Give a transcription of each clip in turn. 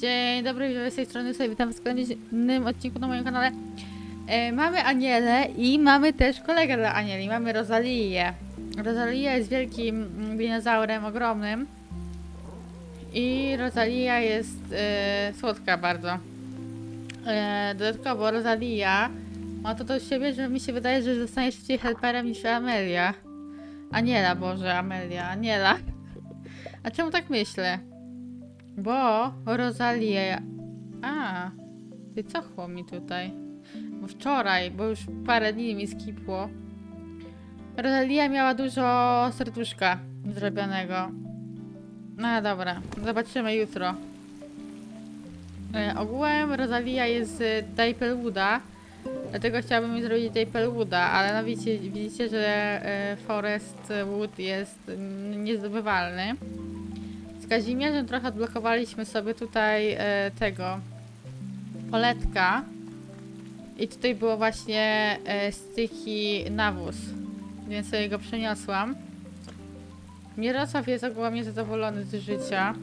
Dzień dobry, witam z tej strony sobie witam w kolejnym odcinku na moim kanale. E, mamy Anielę i mamy też kolegę dla Anieli, mamy Rozalię. Rosalia jest wielkim mm, dinozaurem ogromnym i Rosalia jest e, słodka bardzo. E, dodatkowo Rosalia ma to do siebie, że mi się wydaje, że zostanie szybciej helperem niż Amelia. Aniela, Boże, Amelia, Aniela. A czemu tak myślę? Bo Rosalia. A, ty co mi tutaj? Bo wczoraj, bo już parę dni mi skipło. Rosalia miała dużo serduszka zrobionego. No dobra, zobaczymy jutro. E, ogółem Rosalia jest z Dapplewooda, dlatego chciałabym jej zrobić Dapplewooda, ale no widzicie, widzicie że e, Forest Wood jest niezdobywalny. Z Kazimierzem trochę odblokowaliśmy sobie tutaj e, tego poletka i tutaj było właśnie e, styki nawóz, więc sobie go przeniosłam. Mirosław jest ogólnie zadowolony z życia,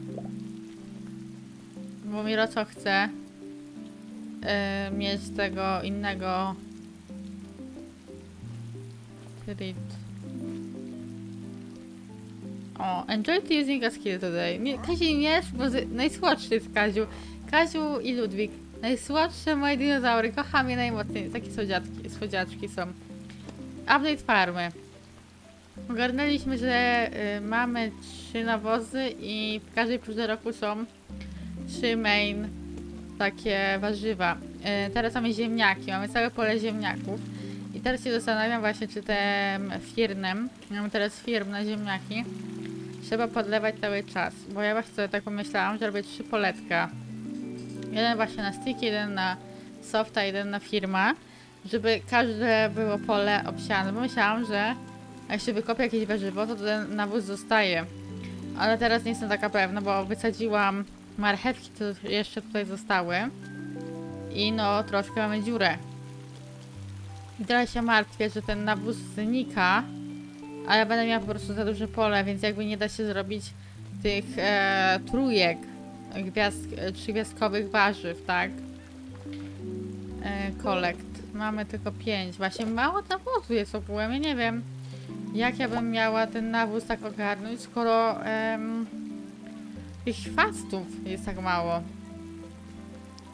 bo Mirosław chce e, mieć tego innego Treat. O, enjoy to using a skill today. Nie, Kazimierz, bo z- najsłodszy jest Kaziu. Kaziu i Ludwik. Najsłodsze moje dinozaury. Kocham je najmocniej. Takie słodziatki, słodziaczki są. Update farmy. Ogarnęliśmy, że y, mamy trzy nawozy i w każdej porze roku są trzy main takie warzywa. Y, teraz mamy ziemniaki. Mamy całe pole ziemniaków. I teraz się zastanawiam właśnie, czy tym firnem, mamy teraz firm na ziemniaki, trzeba podlewać cały czas. Bo ja właśnie tak pomyślałam, że robię trzy poletka. Jeden właśnie na stick, jeden na softa, jeden na firma, żeby każde było pole obsiane. Bo myślałam, że jak się wykopię jakieś warzywo, to ten nawóz zostaje. Ale teraz nie jestem taka pewna, bo wysadziłam marchewki, to jeszcze tutaj zostały. I no, troszkę mamy dziurę. I teraz się martwię, że ten nawóz znika, a ja będę miała po prostu za duże pole, więc jakby nie da się zrobić tych e, trójek gwiazd, e, trzygwiazdkowych warzyw, tak? E, kolekt. Mamy tylko pięć. Właśnie mało nawozu jest ogółem, ja nie wiem jak ja bym miała ten nawóz tak ogarnąć, skoro em, tych chwastów jest tak mało.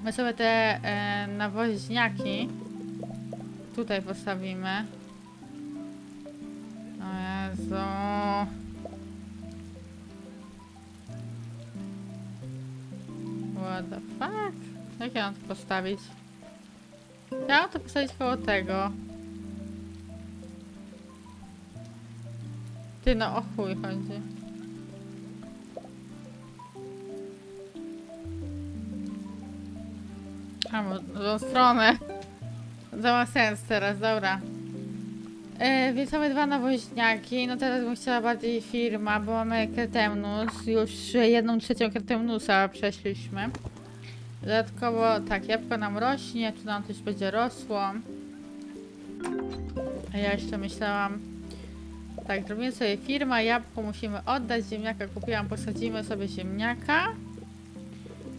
My sobie te e, nawoźniaki tutaj postawimy. O Jezu. What the fuck? Jak ja mam to postawić? Ja mam to postawić koło tego. Ty no, o chuj chodzi. A, w tą stronę. To ma sens teraz, dobra. E, więc mamy dwa nawoźniaki. No teraz bym chciała bardziej firma, bo mamy Kretemnus. Już jedną trzecią Kretemnusa przeszliśmy. Dodatkowo, tak, jabłko nam rośnie, tu nam też będzie rosło. A ja jeszcze myślałam, tak, zrobimy sobie firma, jabłko musimy oddać, ziemniaka kupiłam, posadzimy sobie ziemniaka.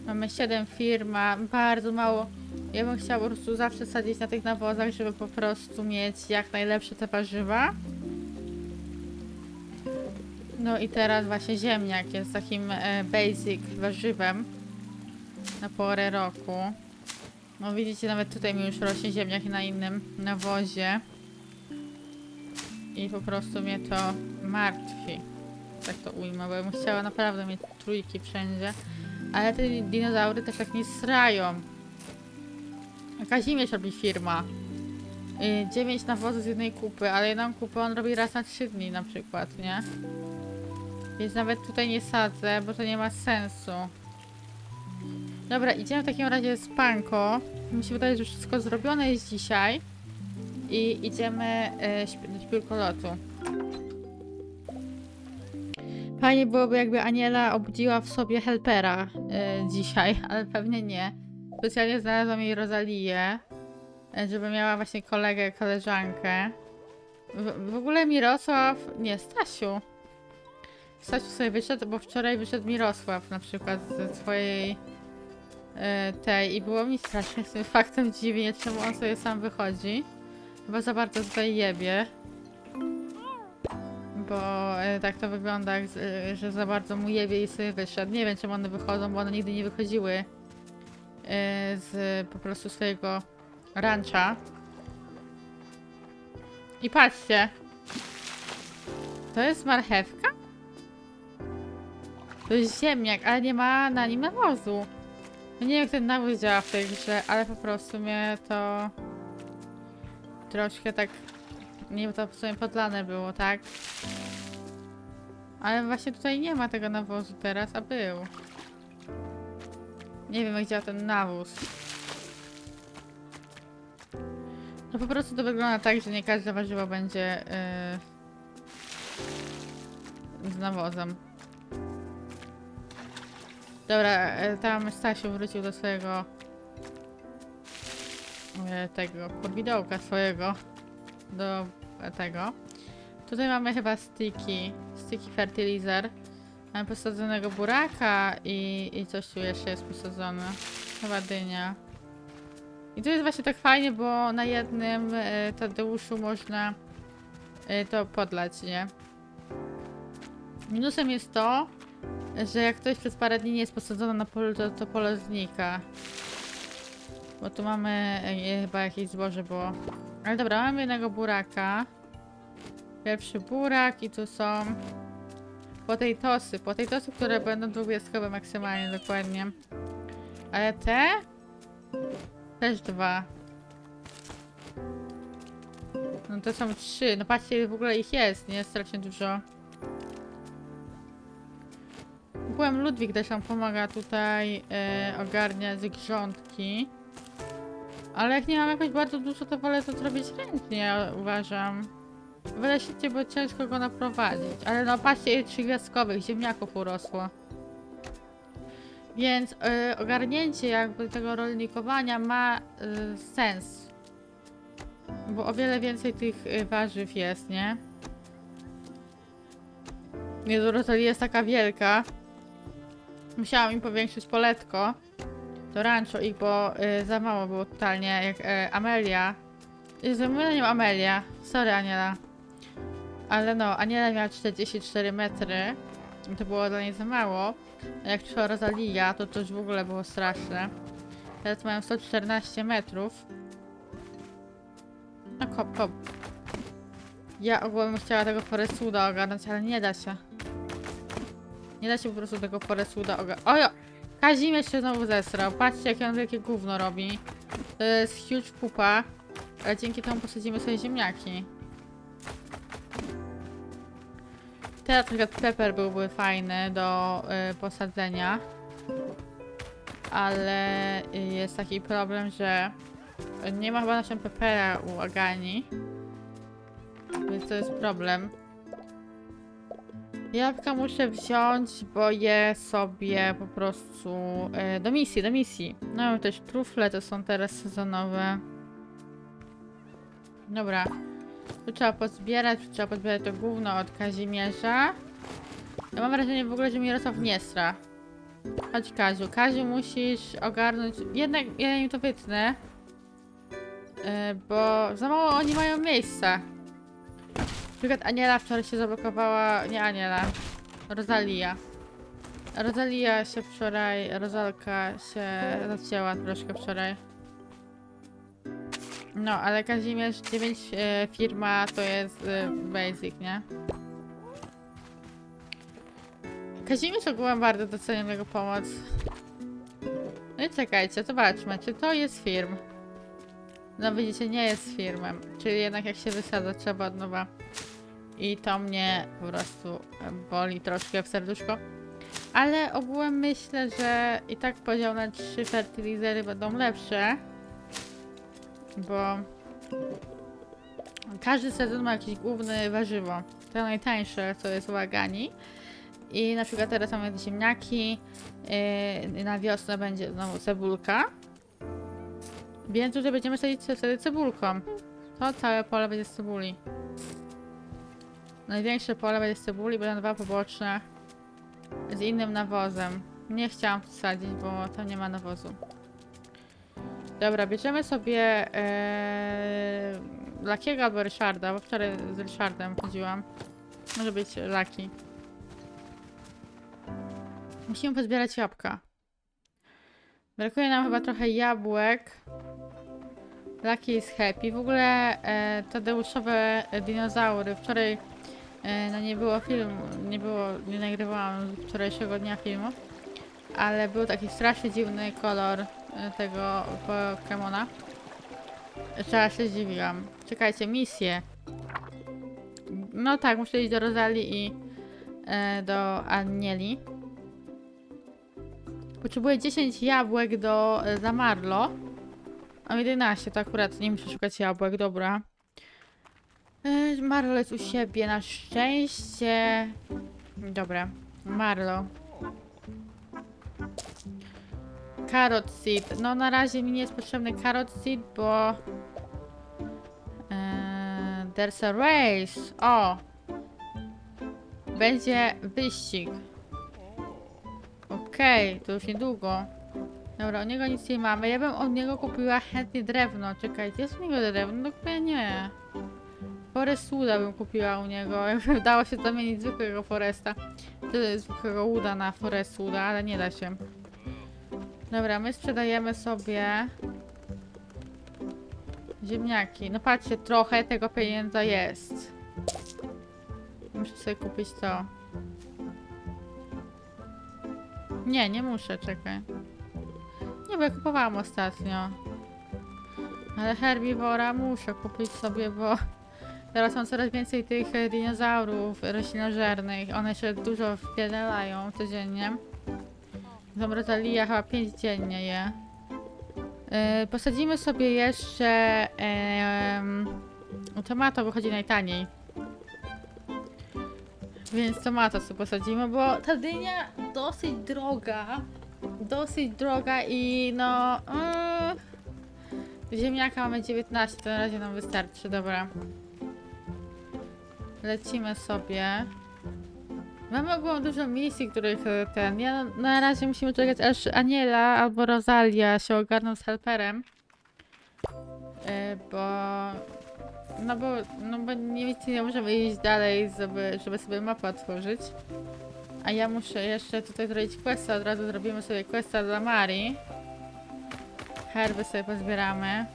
Mamy 7 firma, bardzo mało. Ja bym chciała po prostu zawsze sadzić na tych nawozach, żeby po prostu mieć jak najlepsze te warzywa. No i teraz właśnie ziemniak jest takim e, basic warzywem na porę roku. No widzicie, nawet tutaj mi już rośnie ziemniak na innym nawozie. I po prostu mnie to martwi. Tak to ujmę, bo ja bym chciała naprawdę mieć trójki wszędzie. Ale te dinozaury też tak nie srają. Kazimierz robi firma. 9 nawozów z jednej kupy, ale jedną kupę on robi raz na 3 dni na przykład, nie? Więc nawet tutaj nie sadzę, bo to nie ma sensu. Dobra, idziemy w takim razie z Panko. Mi się wydaje, że wszystko zrobione jest dzisiaj. I idziemy e, śpi- do śpiórkolotu. Fajnie byłoby, jakby Aniela obudziła w sobie helpera e, dzisiaj, ale pewnie nie. Specjalnie znalazłam jej Rozalię, e, żeby miała właśnie kolegę, koleżankę. W, w ogóle Mirosław... Nie, Stasiu. Stasiu sobie wyszedł, bo wczoraj wyszedł Mirosław na przykład ze swojej e, tej i było mi strasznie z tym faktem dziwnie, czemu on sobie sam wychodzi. Chyba za bardzo tutaj jebie. Bo e, tak to wygląda, że za bardzo mu jebie i sobie wyszedł. Nie wiem, czemu one wychodzą, bo one nigdy nie wychodziły z po prostu swojego rancha. I patrzcie. To jest marchewka? To jest ziemniak, ale nie ma na nim nawozu. No nie wiem, jak ten nawóz działa w tej grze, ale po prostu mnie to troszkę tak nie to w sumie podlane było, tak? Ale właśnie tutaj nie ma tego nawozu teraz, a był. Nie wiem, jak działa ten nawóz. No po prostu to wygląda tak, że nie każde warzywo będzie yy, z nawozem. Dobra, e, tam Stasiu wrócił do swojego e, tego podwidełka swojego do e, tego. Tutaj mamy chyba sticky, sticky fertilizer. Mamy posadzonego buraka i, i coś tu jeszcze jest posadzone. Chyba dynia. I tu jest właśnie tak fajnie, bo na jednym e, Tadeuszu można e, to podlać, nie? Minusem jest to, że jak ktoś przez parę dni nie jest posadzony na polu, to, to pole znika. Bo tu mamy e, chyba jakieś zboże było. Ale dobra, mamy jednego buraka. Pierwszy burak i tu są potejtosy. Potejtosy, które będą dwugwiazdkowe maksymalnie, dokładnie. Ale te? Też dwa. No to są trzy. No patrzcie, w ogóle ich jest, nie? Strasznie dużo. Byłem Ludwik też nam pomaga tutaj e, ogarniać grządki. Ale jak nie mam jakoś bardzo dużo, to wolę to zrobić ręcznie, uważam. Szybciej, bo ciężko go naprowadzić. Ale no patrzcie, ile trzygwiazdkowych ziemniaków urosło. Więc e, ogarnięcie jakby tego rolnikowania ma e, sens. Bo o wiele więcej tych e, warzyw jest, nie? Jezu, jest taka wielka. Musiałam im powiększyć poletko. To rancho ich, bo y, za mało było totalnie, jak y, Amelia. Y, Z myleniem Amelia. Sorry, Aniela. Ale no, Aniela miała 44 metry. To było dla niej za mało. A jak przyszła Rosalia, to już w ogóle było straszne. Teraz mają 114 metrów. No kop, kop. Ja ogólnie bym chciała tego Foresuda ogarnąć, ale nie da się. Nie da się po prostu tego Foresuda ogarnąć. Ojo! Kazimierz się znowu zesrał. Patrzcie, jakie on wielkie gówno robi. To jest huge pupa. Ale dzięki temu posadzimy sobie ziemniaki. Teraz na przykład pepper byłby fajny do y, posadzenia. Ale y, jest taki problem, że nie ma chyba naszego pepera u Agani. Więc to jest problem. Jabłka muszę wziąć, bo je sobie po prostu e, do misji, do misji. No mamy też trufle, to są teraz sezonowe. Dobra. Tu trzeba pozbierać, tu trzeba pozbierać to gówno od Kazimierza. Ja mam wrażenie w ogóle, że Mirosław nie stra. Chodź Kaziu. Kaziu musisz ogarnąć... Jednak ja im to wytnę. E, bo za mało oni mają miejsca. Na przykład Aniela wczoraj się zablokowała, nie Aniela, Rosalia. Rosalia się wczoraj, Rozalka się zacięła troszkę wczoraj. No, ale Kazimierz 9 e, firma to jest e, basic, nie? Kazimierz ogółem bardzo doceniam jego pomoc. No i czekajcie, zobaczmy, czy to jest firm. No widzicie, nie jest firmem. Czyli jednak jak się wysadza, trzeba od nowa. I to mnie po prostu boli troszkę w serduszko. Ale ogółem myślę, że i tak podział na trzy fertilizery będą lepsze. Bo każdy sezon ma jakieś główne warzywo. To najtańsze, co jest u Agani. I na przykład teraz mamy ziemniaki. Yy, na wiosnę będzie znowu cebulka. Więc tutaj będziemy sadzić wtedy cebulką. To całe pole będzie z cebuli. Największe pole będzie z cebuli, będą dwa poboczne z innym nawozem. Nie chciałam wsadzić, bo tam nie ma nawozu. Dobra, bierzemy sobie e, Lakiego albo Ryszarda, bo wczoraj z Ryszardem chodziłam. Może być Laki. Musimy pozbierać jabłka. Brakuje nam chyba trochę jabłek. Lucky jest happy. W ogóle e, Tadeuszowe dinozaury. Wczoraj e, no nie było filmu, nie było, nie nagrywałam wczorajszego dnia filmu. Ale był taki strasznie dziwny kolor tego Pokemona. Że się zdziwiłam. Czekajcie, misję. No tak, muszę iść do Rozali i e, do Anieli. Potrzebuję 10 jabłek do e, Zamarlo. Mam 11, to akurat nie muszę szukać jabłek, dobra. E, Marlo jest u siebie, na szczęście. Dobra, Marlo. Carrot seed. No na razie mi nie jest potrzebny carrot seed, bo... E, there's a race. O! Będzie wyścig. Okej, to już niedługo. Dobra, od niego nic nie mamy. Ja bym od niego kupiła chętnie drewno. Czekajcie, jest u niego drewno? No chyba nie. Forest Wooda bym kupiła u niego. Jakby dało się zamienić zwykłego Foresta. Zwykłego Wooda na Forest Wooda, ale nie da się. Dobra, my sprzedajemy sobie ziemniaki. No patrzcie, trochę tego pieniądza jest. Muszę sobie kupić to. Nie, nie muszę, czekaj. Nie, bo ja kupowałam ostatnio. Ale herbivora muszę kupić sobie, bo teraz mam coraz więcej tych dinozaurów roślinożernych. One się dużo wpierdalają codziennie. Tam Rosalia chyba 5 dziennie je. Yy, posadzimy sobie jeszcze yy, tomato, bo chodzi najtaniej. Więc tomato sobie posadzimy, bo ta dynia dosyć droga. Dosyć droga i no... Yy, ziemniaka mamy 19, to na razie nam wystarczy, dobra. Lecimy sobie. Mamy ogólnie dużo misji, których e, ten... Ja na razie musimy czekać aż Aniela albo Rosalia się ogarną z helperem. Yy, bo... No bo, no bo nie, nie możemy iść dalej, żeby, żeby sobie mapę otworzyć. A ja muszę jeszcze tutaj zrobić questa, od razu zrobimy sobie questa dla Marii. Herby sobie pozbieramy.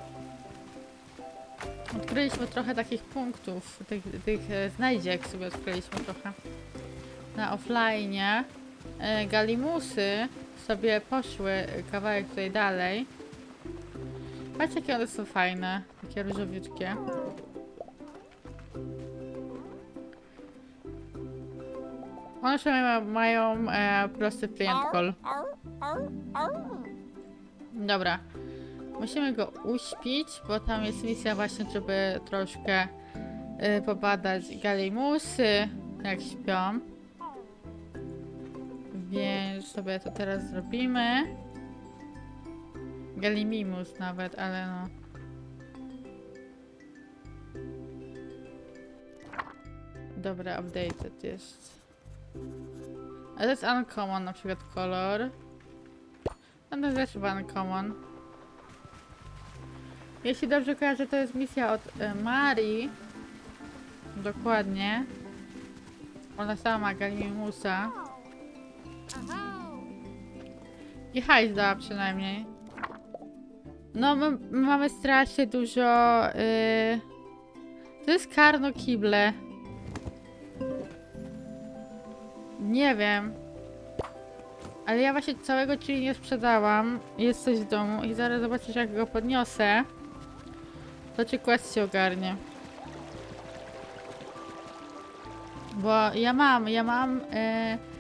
Odkryliśmy trochę takich punktów, tych, tych e, znajdziek sobie odkryliśmy trochę. Na offline. E, Galimusy sobie poszły kawałek tutaj dalej. Patrzcie jakie one są fajne, takie różowiutkie. One jeszcze mają, mają e, prosty call. Dobra. Musimy go uśpić, bo tam jest misja właśnie, żeby troszkę y, pobadać galimusy, jak śpią. Więc sobie to teraz zrobimy. Galimimus nawet, ale no. Dobra, updated jest. A to jest uncommon na przykład kolor. No to chyba uncommon. Jeśli dobrze kojarzę, to jest misja od e, Marii. Dokładnie. Ona sama ma Galimimusa. I hajs dała przynajmniej. No, my, my mamy strasznie dużo... Yy... To jest karno kible. Nie wiem. Ale ja właśnie całego chili nie sprzedałam. Jest coś w domu i zaraz zobaczysz jak go podniosę. To czy quest się ogarnie. Bo ja mam, ja mam... Yy...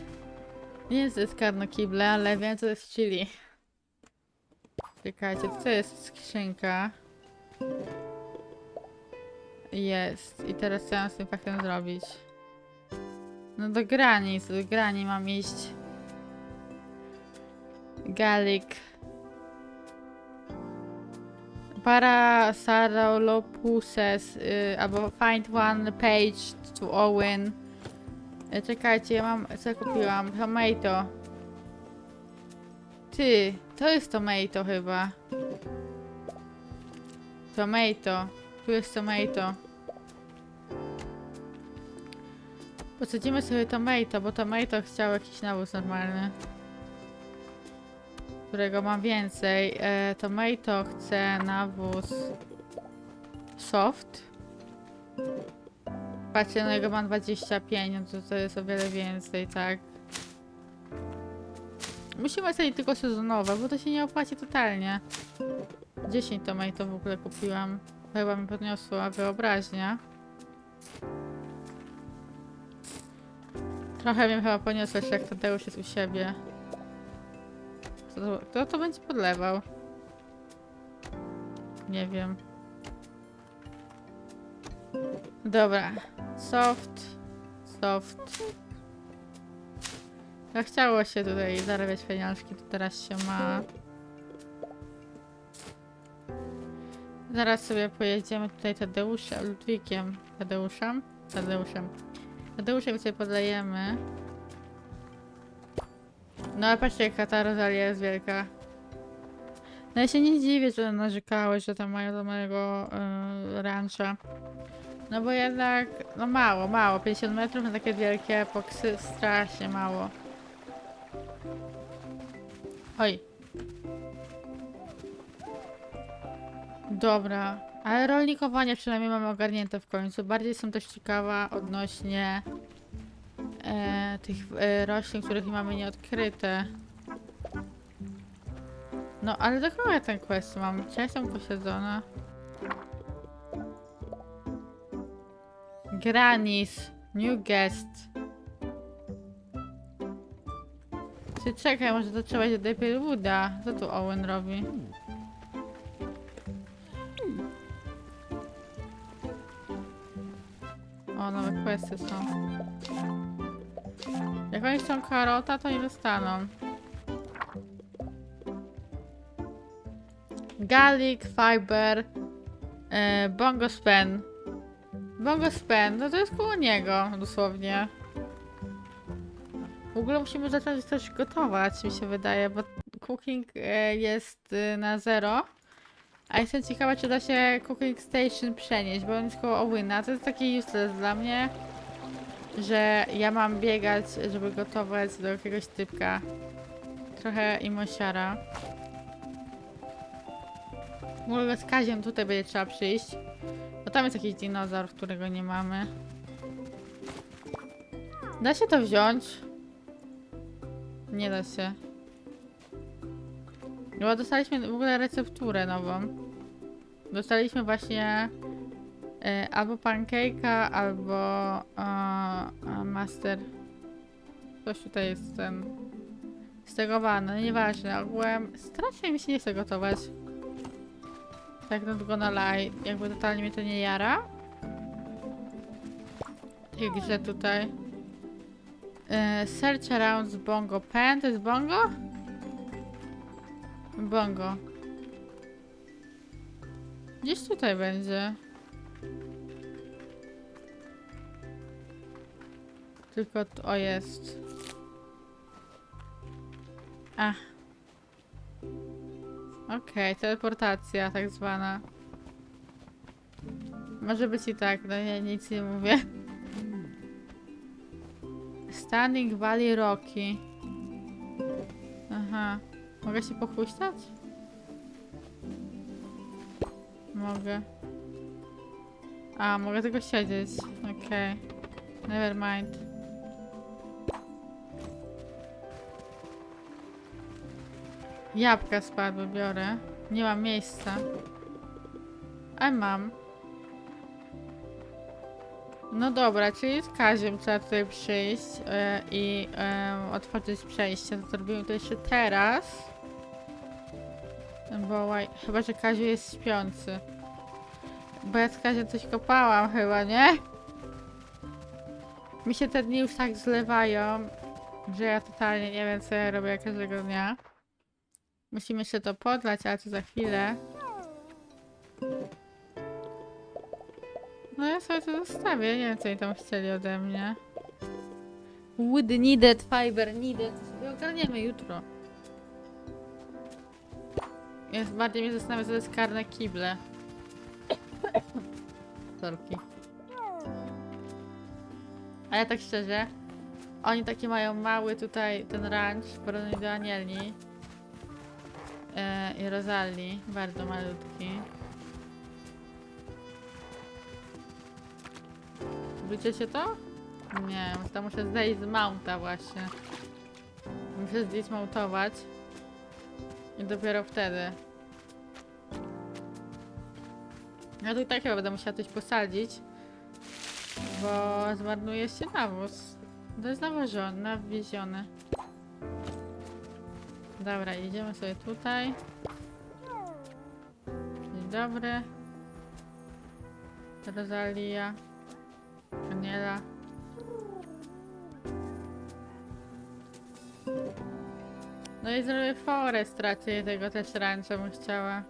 Nie jest to jest karno kible, ale wiem co jest chili. Czekajcie, co jest skrzynka? Jest. I teraz co mam z tym faktem zrobić? No do granic, do grani mam iść. Garlic. Parasaurolopuses, y, albo find one page to Owen. Y, czekajcie, ja mam, co kupiłam? Tomato. Ty, to jest tomato chyba. Tomato. Tu jest tomato. Posadzimy sobie tomato, bo tomato chciał jakiś nawóz normalny. Którego mam więcej. E, tomato chce nawóz soft. Patrzcie, no jego mam 25, no to to jest o wiele więcej, tak. Musimy sobie tylko sezonowe, bo to się nie opłaci totalnie. 10 tomato w ogóle kupiłam. Chyba mi podniosła wyobraźnia. Trochę mnie chyba poniosło jeszcze jak Tadeusz jest u siebie. Kto to, kto to będzie podlewał? Nie wiem. Dobra. Soft. Soft. Jak chciało się tutaj zarabiać pieniążki, to teraz się ma. Zaraz sobie pojedziemy tutaj Tadeuszem, Ludwikiem. Tadeuszem? Tadeuszem. Tadeuszem sobie podlejemy. No ale patrzcie jaka ta Rosalia jest wielka. No ja się nie dziwię, że narzekały, że tam mają do mojego yy, rancha. No bo jednak, no mało, mało. 50 metrów na takie wielkie epoksy, strasznie mało. Oj. Dobra, ale rolnikowanie przynajmniej mamy ogarnięte w końcu. Bardziej jestem też ciekawa odnośnie e, tych e, roślin, których mamy nieodkryte. No, ale do kogo ja ten quest mam? Gdzie jestem posiedzona? Granis. New guest. Ty czekaj, może to trzeba się do Dapplewooda. Co tu Owen robi? O, nowe questy są. Jak oni chcą karota, to nie dostaną. Garlic, fiber, e, bongo spen. Bongo spen, no to jest koło niego, dosłownie. W ogóle musimy zacząć coś gotować, mi się wydaje, bo cooking e, jest e, na zero. A jestem ciekawa, czy da się cooking station przenieść, bo on jest koło Owyna. To jest takie useless dla mnie, że ja mam biegać, żeby gotować do jakiegoś typka. Trochę imosiara. W ogóle z Kaziem tutaj będzie trzeba przyjść. Tam jest jakiś dinozaur, którego nie mamy. Da się to wziąć? Nie da się. Bo dostaliśmy w ogóle recepturę nową. Dostaliśmy właśnie e, albo pancake'a, albo e, master. Coś tutaj jest ten stegowany, no nieważne. Ogółem strasznie mi się nie chce gotować. Tak not gonna lie. Jakby totalnie mnie to nie jara. Grze tutaj. E, search around z bongo pen. To jest bongo? Bongo. Gdzieś tutaj będzie. Tylko tu, o jest. Ach. Okej, teleportacja tak zwana. Może być i tak, no ja nic nie mówię. Standing Valley Rocky. Aha. Mogę się pochuśtać? Mogę. A, mogę tylko siedzieć. Okej. Never mind. Jabłka spadły, biorę. Nie mam miejsca. A mam. No dobra, czyli z Kaziem trzeba tutaj przyjść e, i e, otworzyć przejście. To zrobimy to jeszcze teraz. Bo łaj, chyba, że Kaziu jest śpiący. Bo ja z Kaziem coś kopałam chyba, nie? Mi się te dni już tak zlewają, że ja totalnie nie wiem, co ja robię każdego dnia. Musimy jeszcze to podlać, ale to za chwilę. No ja sobie to zostawię, nie wiem co oni tam chcieli ode mnie. Wood needed, fiber needed. Ogarniemy jutro. jest, bardziej mnie zastanawia, co to jest karne kible. Sorki. Ale tak szczerze, oni taki mają mały tutaj ten ranch w porównaniu do Anieli e, i Rosalii, bardzo malutki. Widzicie to? Nie, to muszę zejść z mounta właśnie. Muszę zdismountować. I dopiero wtedy. Ja tu i tak chyba będę musiała coś posadzić. Bo zmarnuje się nawóz. To jest nawożony, nawieziony. Dobra, idziemy sobie tutaj. Dzień dobry. Rosalia. Aniela. No i zrobię forest raczej tego też rancha bym chciała.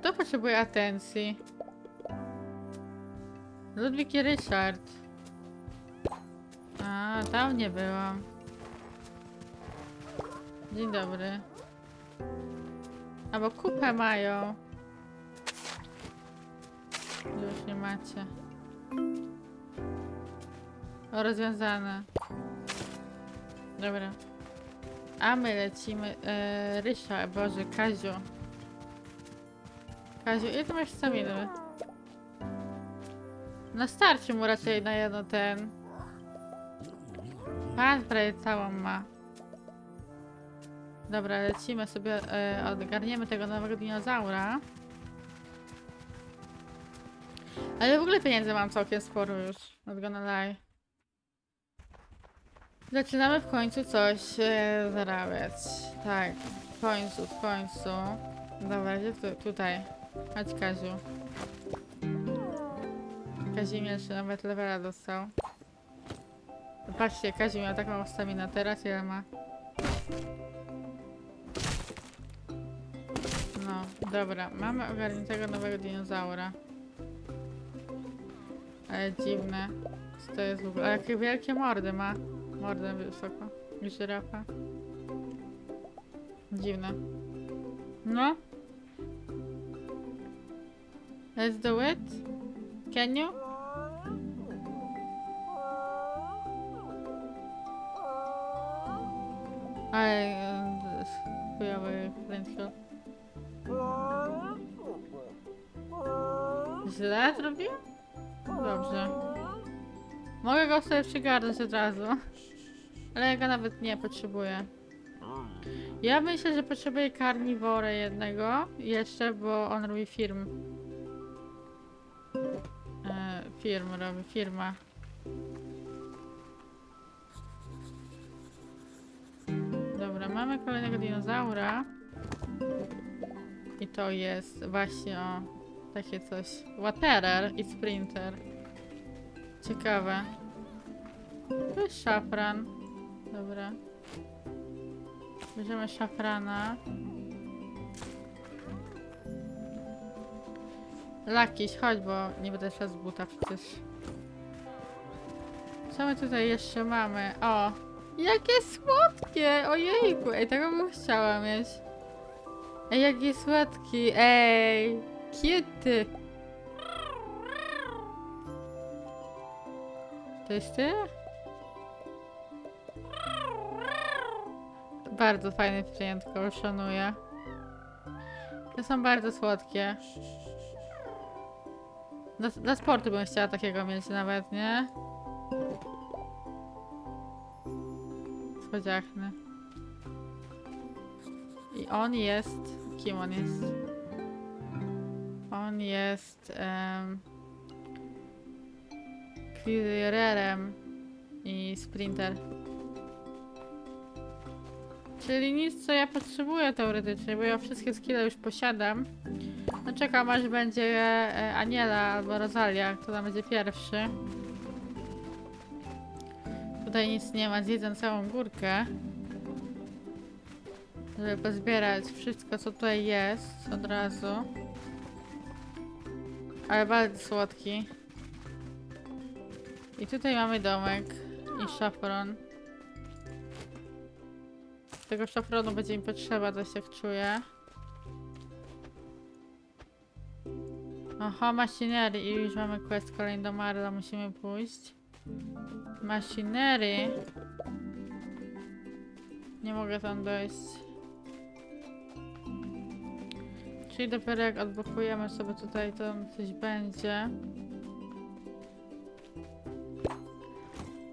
Kto potrzebuje atencji? Ludwik i Ryszard. A, tam nie byłam. Dzień dobry. Albo kupę mają. Już nie macie. O, rozwiązane. Dobra. A my lecimy. E, Rysia, Boże, Kaziu. Kaziu, ile ty masz staminy? No starczy mu raczej na jedno ten. Pan prawie całą ma. Dobra, lecimy sobie, e, odgarniemy tego nowego dinozaura. Ale w ogóle pieniędzy mam całkiem sporo już. Not gonna lie. Zaczynamy w końcu coś e, zarabiać. Tak, w końcu, w końcu. Dobra, gdzie tu, tutaj? Chodź Kaziu. Kazimierz nawet levela dostał. Patrzcie, Kaziu miał taką staminę, teraz ile ma? Dobra, mamy ogarniętego nowego dinozaura. Ale dziwne. Co to jest w ogóle? A jakie wielkie mordy ma. Mordę wysoko. Żyrafa. Dziwne. No. Let's do it. Can you? Ale... Zrobiłem? Dobrze. Mogę go sobie przygarnąć od razu. Ale ja go nawet nie potrzebuję. Ja myślę, że potrzebuję karniworę jednego jeszcze, bo on robi firm. E, firm robi, firma. Dobra, mamy kolejnego dinozaura. I to jest właśnie o takie coś. Waterer i Sprinter. Ciekawe. To jest szafran. Dobra. Bierzemy szafrana. Lakiś, chodź, bo nie będę szła z buta przecież. Co my tutaj jeszcze mamy? O! Jakie słodkie! Ojejku! Ej, tego bym chciała mieć. Ej, jaki słodki! Ej! Kiedy? To jest ty? Bardzo fajne przyjętko, szanuję. To są bardzo słodkie. Dla, dla sportu bym chciała takiego mieć nawet, nie? Słodziachny. I on jest... Kim on jest? On jest... Um, i Sprinter. Czyli nic, co ja potrzebuję teoretycznie, bo ja wszystkie skille już posiadam. No czekam, aż będzie e, Aniela albo Rosalia, kto tam będzie pierwszy. Tutaj nic nie ma, zjedzę całą górkę. Żeby pozbierać wszystko, co tutaj jest od razu. Ale bardzo słodki. I tutaj mamy domek i szafron. Tego szafronu będzie mi potrzeba, coś tak czuję. Oho, machinery i już mamy quest kolejny do Marla, musimy pójść. Machinery. Nie mogę tam dojść. Czyli dopiero jak odblokujemy sobie tutaj, to coś będzie.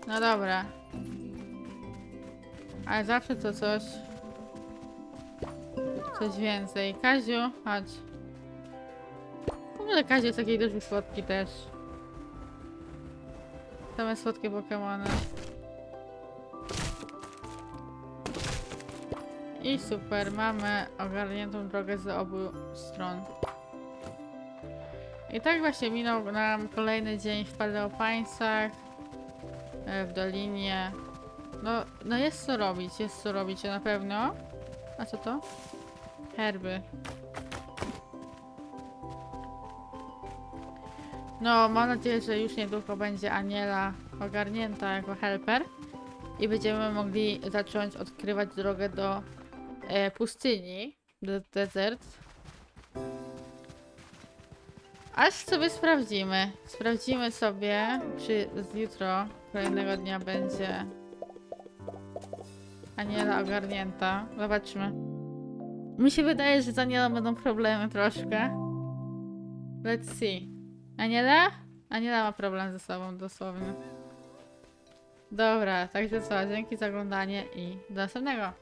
No dobra. Ale zawsze to coś. Coś więcej. Kaziu, chodź. W ogóle Kaziu jest takiej dość słodki też. Same słodkie Pokemony. I super, mamy ogarniętą drogę z obu stron. I tak właśnie minął nam kolejny dzień w Paleopańcach, e, w Dolinie. No, no jest co robić, jest co robić na pewno. A co to? Herby. No, mam nadzieję, że już niedługo będzie Aniela ogarnięta jako helper i będziemy mogli zacząć odkrywać drogę do e, pustyni, do desert. Aż sobie sprawdzimy. Sprawdzimy sobie, czy z jutro, kolejnego dnia będzie Aniela ogarnięta. Zobaczmy. Mi się wydaje, że z Anielą będą problemy troszkę. Let's see. Aniela? Aniela ma problem ze sobą, dosłownie. Dobra, także co, dzięki za oglądanie i do następnego.